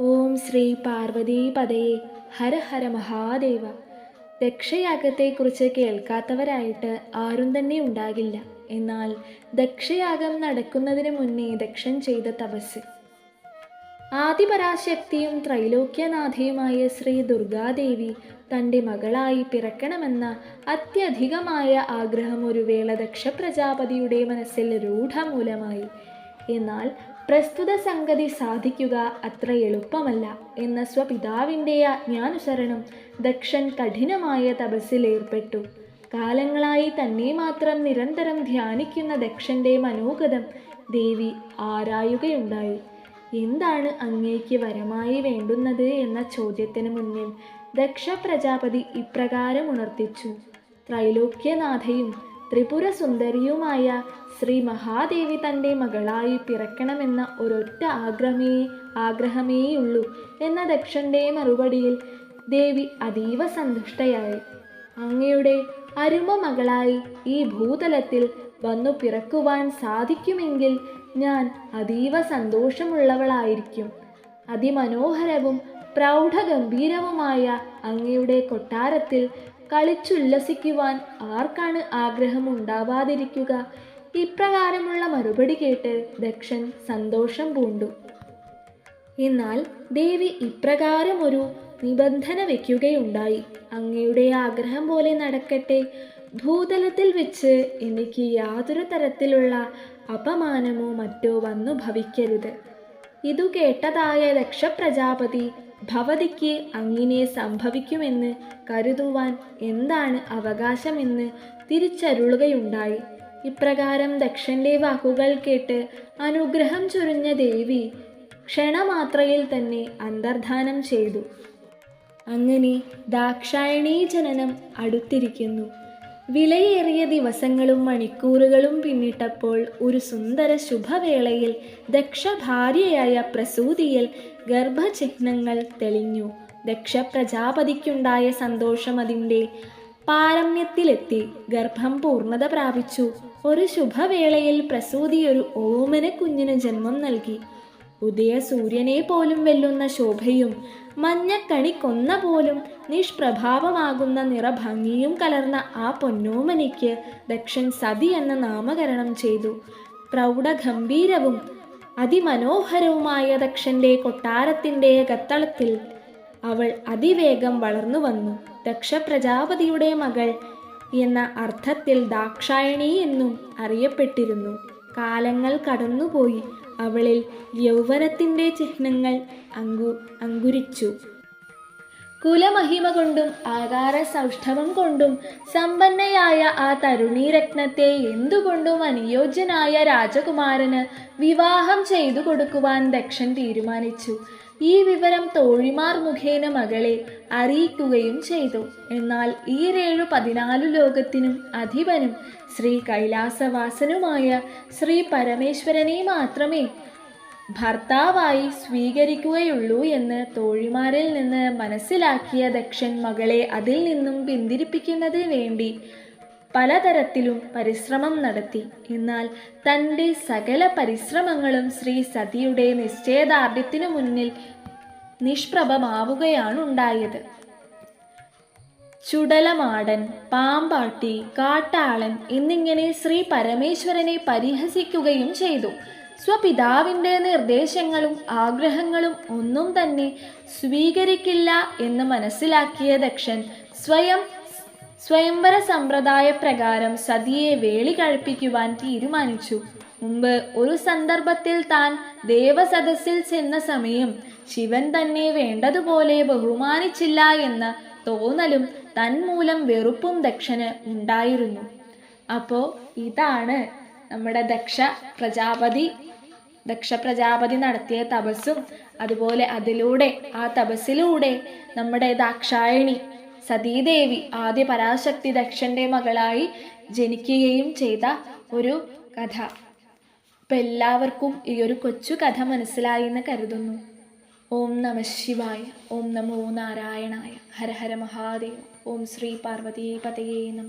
ഓം ശ്രീ പാർവതീ പദേ ഹര ഹര മഹാദേവ. ദക്ഷയാഗത്തെക്കുറിച്ച് കേൾക്കാത്തവരായിട്ട് ആരും തന്നെ ഉണ്ടാകില്ല. എന്നാൽ ദക്ഷയാഗം നടക്കുന്നതിന് മുന്നേ ദക്ഷൻ ചെയ്ത തപസ്. ആദിപരാശക്തിയും ത്രൈലോക്യനാഥയുമായ ശ്രീ ദുർഗാദേവി തന്റെ മകളായി പിറക്കണമെന്ന അത്യധികമായ ആഗ്രഹം ഒരു വേള ദക്ഷപ്രജാപതിയുടെ മനസ്സിൽ രൂഢമൂലമായി എന്നാൽ പ്രസ്തുത സംഗതി സാധിക്കുക അത്ര എളുപ്പമല്ല എന്ന സ്വപിതാവിന്റെ ആജ്ഞാനുസരണം ദക്ഷൻ കഠിനമായ തപസ്സിലേർപ്പെട്ടു കാലങ്ങളായി തന്നെ മാത്രം നിരന്തരം ധ്യാനിക്കുന്ന ദക്ഷന്റെ മനോഗതം ദേവി ആരായുകയുണ്ടായി. എന്താണ് അങ്ങേക്ക് വരമായി വേണ്ടുന്നത് എന്ന ചോദ്യത്തിന് മുന്നിൽ ദക്ഷ പ്രജാപതി ഇപ്രകാരം ഉണർത്തിച്ചു. ത്രൈലോക്യനാഥയും ത്രിപുര സുന്ദരിയുമായ ശ്രീ മഹാദേവി തന്റെ മകളായി പിറക്കണമെന്ന ഒരൊറ്റ ആഗ്രഹമേ ആഗ്രഹമേയുള്ളൂ എന്ന ദക്ഷന്റെ മറുപടിയിൽ ദേവി അതീവ സന്തുഷ്ടയായി. അങ്ങയുടെ അരുമ മകളായി ഈ ഭൂതലത്തിൽ വന്നു പിറക്കുവാൻ സാധിക്കുമെങ്കിൽ ഞാൻ അതീവ സന്തോഷമുള്ളവളായിരിക്കും. അതിമനോഹരവും പ്രൗഢഗംഭീരവുമായ അങ്ങയുടെ കൊട്ടാരത്തിൽ കളിച്ചുല്ലസിക്കുവാൻ ആർക്കാണ് ആഗ്രഹം ഉണ്ടാവാതിരിക്കുക ഇപ്രകാരമുള്ള മറുപടി കേട്ട് ദക്ഷൻ സന്തോഷം പൂണ്ടു. എന്നാൽ ദേവി ഇപ്രകാരം ഒരു നിബന്ധന വയ്ക്കുകയുണ്ടായി. അങ്ങയുടെ ആഗ്രഹം പോലെ നടക്കട്ടെ. ഭൂതലത്തിൽ വെച്ച് എനിക്ക് യാതൊരു തരത്തിലുള്ള അപമാനമോ മറ്റോ വന്നു ഭവിക്കരുത്. ഇതു കേട്ടതായ ദക്ഷപ്രജാപതി ഭവതിക്ക് അങ്ങിനെ സംഭവിക്കുമെന്ന് കരുതുവാൻ എന്താണ് അവകാശമെന്ന് തിരിച്ചരുളുകയുണ്ടായി. ഇപ്രകാരം ദക്ഷന്റെ വാക്കുകൾ കേട്ട് അനുഗ്രഹം ചൊരിഞ്ഞ ദേവി ക്ഷണമാത്രയിൽ തന്നെ അന്തർധാനം ചെയ്തു. അങ്ങനെ ദാക്ഷായണീ ജനനം അടുത്തിരിക്കുന്നു. വിലയേറിയ ദിവസങ്ങളും മണിക്കൂറുകളും പിന്നിട്ടപ്പോൾ ഒരു സുന്ദര ശുഭവേളയിൽ ദക്ഷ ഭാര്യയായ പ്രസൂതിയിൽ ഗർഭചിഹ്നങ്ങൾ തെളിഞ്ഞു. ദക്ഷ പ്രജാപതിക്കുണ്ടായ സന്തോഷം അതിന്റെ പാരമ്യത്തിലെത്തി. ഗർഭം പൂർണത പ്രാപിച്ചു. ഒരു ശുഭവേളയിൽ പ്രസൂതി ഒരു ഓമന കുഞ്ഞിന് ജന്മം നൽകി. ഉദയ സൂര്യനെ പോലും വെല്ലുന്ന ശോഭയും മഞ്ഞക്കണി കൊന്ന പോലും നിഷ്പ്രഭാവമാകുന്ന നിറഭംഗിയും കലർന്ന ആ പൊന്നോമനിക്ക് ദക്ഷൻ സതി എന്ന നാമകരണം ചെയ്തു. പ്രൗഢഗംഭീരവും അതിമനോഹരവുമായ ദക്ഷന്റെ കൊട്ടാരത്തിന്റെ കത്തളത്തിൽ അവൾ അതിവേഗം വളർന്നു വന്നു. ദക്ഷ പ്രജാപതിയുടെ മകൾ എന്ന അർത്ഥത്തിൽ ദാക്ഷായണി എന്നും അറിയപ്പെട്ടിരുന്നു. കാലങ്ങൾ കടന്നുപോയി. അവളിൽ യൗവനത്തിന്റെ ചിഹ്നങ്ങൾ അങ്കു അങ്കുരിച്ചു. കുലമഹിമ കൊണ്ടും ആകാര സൗഷ്ഠവം കൊണ്ടും സമ്പന്നയായ ആ തരുണീരത്നത്തെ എന്തുകൊണ്ടും അനുയോജ്യനായ രാജകുമാരന് വിവാഹം ചെയ്തു കൊടുക്കുവാൻ ദക്ഷൻ തീരുമാനിച്ചു. ഈ വിവരം തോഴിമാർ മുഖേന മകളെ അറിയിക്കുകയും ചെയ്തു. എന്നാൽ ഈ രേഴു പതിനാലു ലോകത്തിനും അധിപനും ശ്രീ കൈലാസവാസനുമായ ശ്രീ പരമേശ്വരനെ മാത്രമേ ഭർത്താവായി സ്വീകരിക്കുകയുള്ളൂ എന്ന് തോഴിമാരിൽ നിന്ന് മനസ്സിലാക്കിയ ദക്ഷൻ മകളെ അതിൽ നിന്നും പിന്തിരിപ്പിക്കുന്നതിന് വേണ്ടി പലതരത്തിലും പരിശ്രമം നടത്തി. എന്നാൽ തന്റെ സകല പരിശ്രമങ്ങളും ശ്രീ സതിയുടെ നിശ്ചയദാർഢ്യത്തിനു മുന്നിൽ നിഷ്പ്രഭമാവുകയാണ് ഉണ്ടായത്. ചുടലമാടൻ പാമ്പാട്ടി കാട്ടാളൻ എന്നിങ്ങനെ ശ്രീ പരമേശ്വരനെ പരിഹസിക്കുകയും ചെയ്തു. സ്വപിതാവിന്റെ നിർദ്ദേശങ്ങളും ആഗ്രഹങ്ങളും ഒന്നും തന്നെ സ്വീകരിക്കില്ല എന്ന് മനസ്സിലാക്കിയ ദക്ഷൻ സ്വയം സ്വയംവര സമ്പ്രദായ പ്രകാരം സതിയെ വേളി കഴിപ്പിക്കുവാൻ തീരുമാനിച്ചു. മുമ്പ് ഒരു സന്ദർഭത്തിൽ താൻ ദേവസദസ്സിൽ ചെന്ന സമയം ശിവൻ തന്നെ വേണ്ടതുപോലെ ബഹുമാനിച്ചില്ല എന്ന തോന്നലും തന്മൂലം വെറുപ്പും ദക്ഷന് ഉണ്ടായിരുന്നു. അപ്പോൾ ഇതാണ് നമ്മുടെ ദക്ഷ പ്രജാപതി ദക്ഷ പ്രജാപതി നടത്തിയ തപസ്സും അതുപോലെ അതിലൂടെ ആ തപസ്സിലൂടെ നമ്മുടെ ദാക്ഷായണി സതീദേവി ആദ്യ പരാശക്തി ദക്ഷന്റെ മകളായി ജനിക്കുകയും ചെയ്ത ഒരു കഥ. അപ്പം എല്ലാവർക്കും ഈ ഒരു കൊച്ചു കഥ മനസ്സിലായി എന്ന് കരുതുന്നു. ഓം നമ ശിവായ ഓം നമോ നാരായണായ ഹര ഹര മഹാദേവ ഓം ശ്രീ പാർവതീ പതയേ നമ.